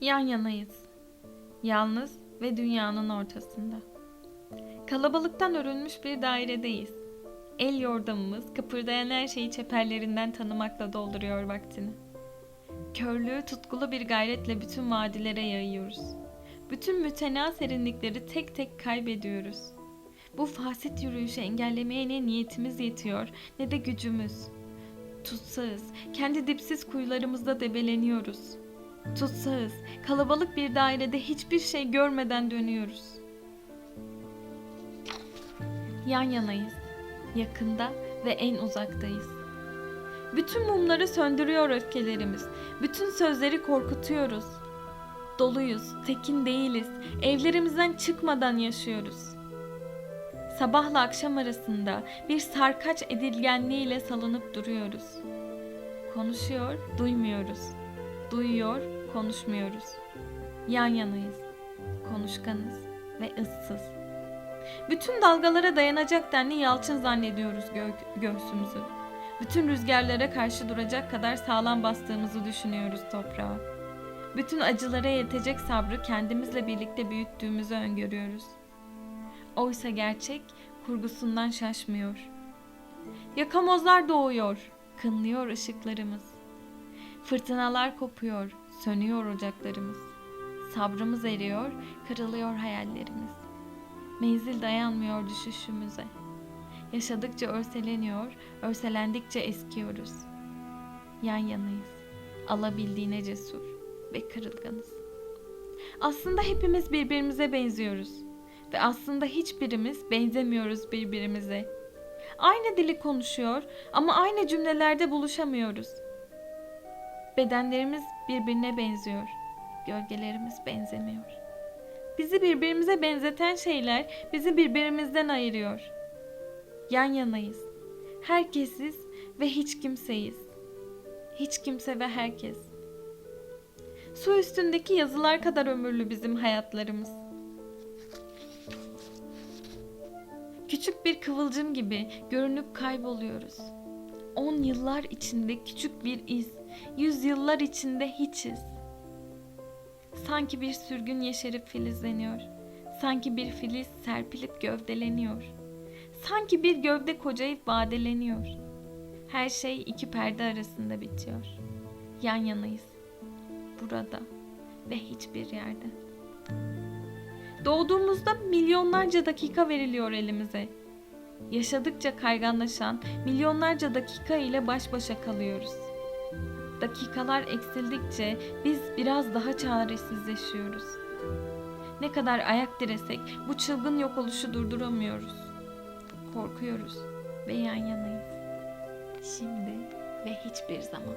Yan yanayız. Yalnız ve dünyanın ortasında. Kalabalıktan örülmüş bir dairedeyiz. El yordamımız kıpırdayan her şeyi çeperlerinden tanımakla dolduruyor vaktini. Körlüğü tutkulu bir gayretle bütün vadilere yayıyoruz. Bütün mütena serinlikleri tek tek kaybediyoruz. Bu fasit yürüyüşü engellemeye ne niyetimiz yetiyor ne de gücümüz. Tutsağız, kendi dipsiz kuyularımızda debeleniyoruz. Tutsağız, kalabalık bir dairede hiçbir şey görmeden dönüyoruz. Yan yanayız, yakında ve en uzaktayız. Bütün mumları söndürüyor öfkelerimiz, bütün sözleri korkutuyoruz. Doluyuz, tekin değiliz, evlerimizden çıkmadan yaşıyoruz. Sabahla akşam arasında bir sarkaç edilgenliğiyle salınıp duruyoruz. Konuşuyor, duymuyoruz. Duyuyor, konuşmuyoruz. Yan yanayız. Konuşkanız ve ıssız. Bütün dalgalara dayanacak denli yalçın zannediyoruz gö- göğsümüzü. Bütün rüzgarlara karşı duracak kadar sağlam bastığımızı düşünüyoruz toprağa. Bütün acılara yetecek sabrı kendimizle birlikte büyüttüğümüzü öngörüyoruz. Oysa gerçek kurgusundan şaşmıyor. Yakamozlar doğuyor, kınlıyor ışıklarımız. Fırtınalar kopuyor, sönüyor ocaklarımız. Sabrımız eriyor, kırılıyor hayallerimiz. Menzil dayanmıyor düşüşümüze. Yaşadıkça örseleniyor, örselendikçe eskiyoruz. Yan yanayız, alabildiğine cesur ve kırılganız. Aslında hepimiz birbirimize benziyoruz ve aslında hiçbirimiz benzemiyoruz birbirimize. Aynı dili konuşuyor ama aynı cümlelerde buluşamıyoruz. Bedenlerimiz birbirine benziyor. Gölgelerimiz benzemiyor. Bizi birbirimize benzeten şeyler bizi birbirimizden ayırıyor. Yan yanayız. Herkesiz ve hiç kimseyiz. Hiç kimse ve herkes. Su üstündeki yazılar kadar ömürlü bizim hayatlarımız. Küçük bir kıvılcım gibi görünüp kayboluyoruz. On yıllar içinde küçük bir iz, yüz yıllar içinde hiçiz. Sanki bir sürgün yeşerip filizleniyor. Sanki bir filiz serpilip gövdeleniyor. Sanki bir gövde kocayıp vadeleniyor. Her şey iki perde arasında bitiyor. Yan yanayız. Burada ve hiçbir yerde. Doğduğumuzda milyonlarca dakika veriliyor elimize. Yaşadıkça kayganlaşan milyonlarca dakika ile baş başa kalıyoruz. Dakikalar eksildikçe biz biraz daha çaresizleşiyoruz. Ne kadar ayak diresek bu çılgın yok oluşu durduramıyoruz. Korkuyoruz ve yan yanayız. Şimdi ve hiçbir zaman.